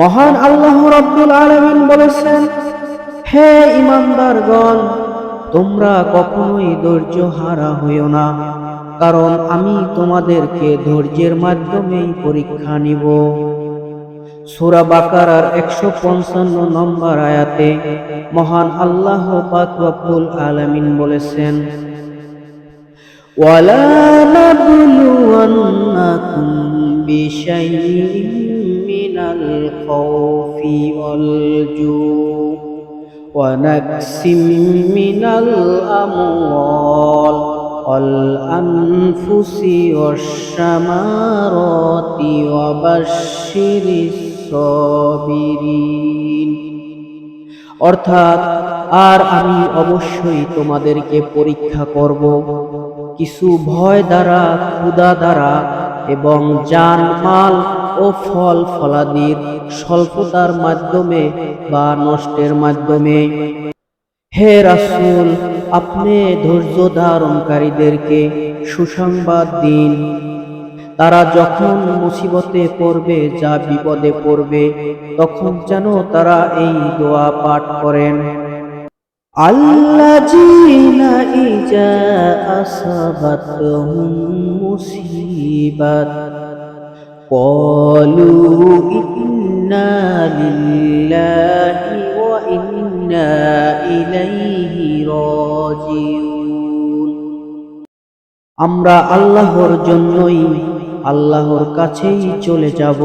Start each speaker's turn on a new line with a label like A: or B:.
A: মহান আল্লাহ রব্দুল আলমিন বলেছেন, হে ইমানদারগণ তোমরা কখনোই ধৈর্য হারা হইও না, কারণ আমি তোমাদেরকে ধৈর্যের মাধ্যমেই পরীক্ষা নিব সুরা বাকারার একশো পঞ্চান্ন নম্বর আয়াতে মহান আল্লাহ পাকুল আলমিন বলেছেন, ওয়ালা বিষয় الخوف والجوع ونكس من الأموال والأنفس والشمارات وبشر الصابرين অর্থাৎ আর আমি অবশ্যই তোমাদেরকে পরীক্ষা করব কিছু ভয় দ্বারা ক্ষুদা দ্বারা এবং জান মাল ও ফল ফলাদির স্বল্পতার মাধ্যমে বা নষ্টের মাধ্যমে। হে রাসুল, আপনি ধৈর্য ধারণকারীদেরকে সুসংবাদ দিন। তারা যখন মুসিবতে পড়বে যা বিপদে পড়বে, তখন যেন তারা এই দোয়া পাঠ করেন। আল্লাজিনা ইজা আসাবাতহুম মুসিবাত। قالوا إنا لله وإنا إليه راجعون আমরা আল্লাহর জন্যই আল্লাহর কাছেই চলে যাব